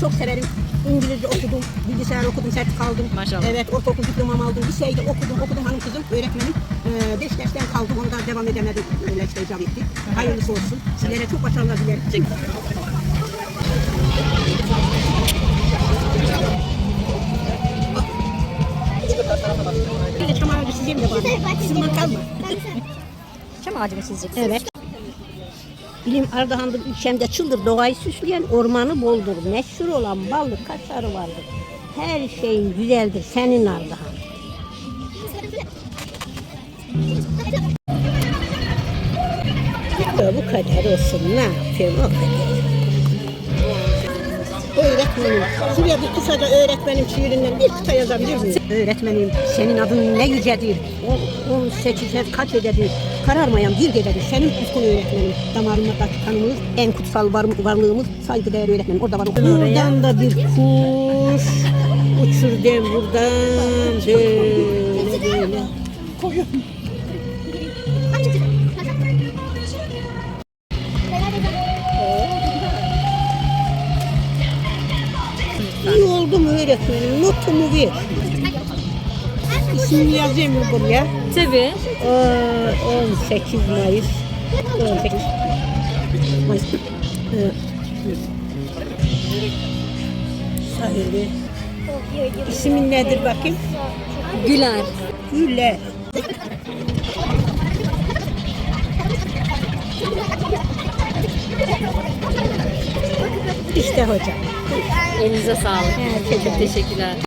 çok severim. İngilizce okudum, bilgisayar okudum, sertifika aldım. Maşallah. Evet, ortaokul diplomamı aldım, liseyde okudum, okudum hanım kızım, öğretmenim. Ee, beş dersten kaldım, onu da devam edemedim. Öyle işte icap etti. Hayırlısı olsun. Sizlere çok başarılar dilerim. Çam ağacı sizin de var. Kızımdan kalma. Çam ağacı mı sizce? Evet. Bilim Ardahan'dır ilçemde çıldır doğayı süsleyen ormanı boldur. Meşhur olan ballı kaşarı vardır. Her şeyin güzeldir senin Ardahan. Bu kadar olsun ne yapayım o kadar. Öğretmenim, şuraya bir kısaca öğretmenim şiirinden bir kıta yazabilir miyim? Öğretmenim, senin adın ne yücedir, o, on seçicer kaç ecedir, kararmayan bir gecedir, senin üstün öğretmenim, damarıma da kanımız, en kutsal var, varlığımız, saygıdeğer öğretmenim, orada var. Buradan da bir kuş, uçur dem buradan, böyle böyle. İyi öğretmenim, notumu ver. İsmini yazayım mı buraya? Tabii. Ee, 18 Mayıs. 18 Mayıs. Ee, Sahibi. İsmin nedir bakayım? Güler. Güle. İşte hocam. Elinize sağlık. Çok teşekkürler.